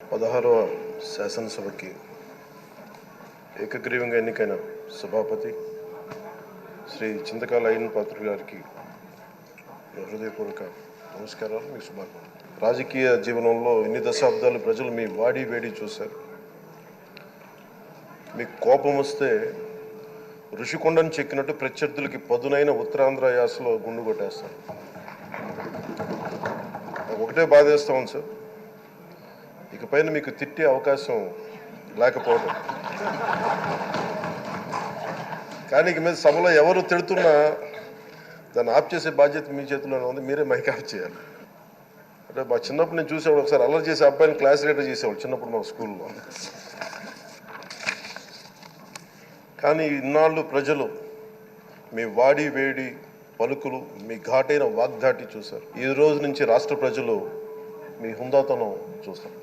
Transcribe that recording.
పదహారవ శాసనసభకి ఏకగ్రీవంగా ఎన్నికైన సభాపతి శ్రీ చింతకాల అయ్యన్ పాత్ర గారికి హృదయపూర్వక నమస్కారాలు మీకు శుభాకాంక్షలు. రాజకీయ జీవనంలో ఇన్ని దశాబ్దాలు ప్రజలు మీ వాడి వేడి చూశారు? మీకు కోపం వస్తే ఋషికొండను చెక్కినట్టు ప్రత్యర్థులకి పదునైన ఉత్తరాంధ్ర యాసలో గుండు కొట్టేస్తారు. ఒకటే బాధేస్తాం సార్. ఇకపైన మీకు తిట్టే అవకాశం లేకపోవడం కానీ ఇక మీద సభలో ఎవరు తిడుతున్నా దాన్ని ఆఫ్ చేసే బాధ్యత మీ చేతిలోనే ఉంది మీరే మైక్ ఆఫ్ చేయాలి. అంటే మా చిన్నప్పుడు నేను చూసేవాడు ఒకసారి అల్లరి చేసే అబ్బాయిని క్లాస్ లీడర్ చేసేవాడు చిన్నప్పుడు మా స్కూల్లో. కానీ ఇన్నాళ్ళు ప్రజలు మీ వాడి వేడి పలుకులు మీ ఘాటైన వాగ్దాటి చూశారు. ఈ రోజు నుంచి రాష్ట్ర ప్రజలు మీ హుందాతనం చూస్తారు.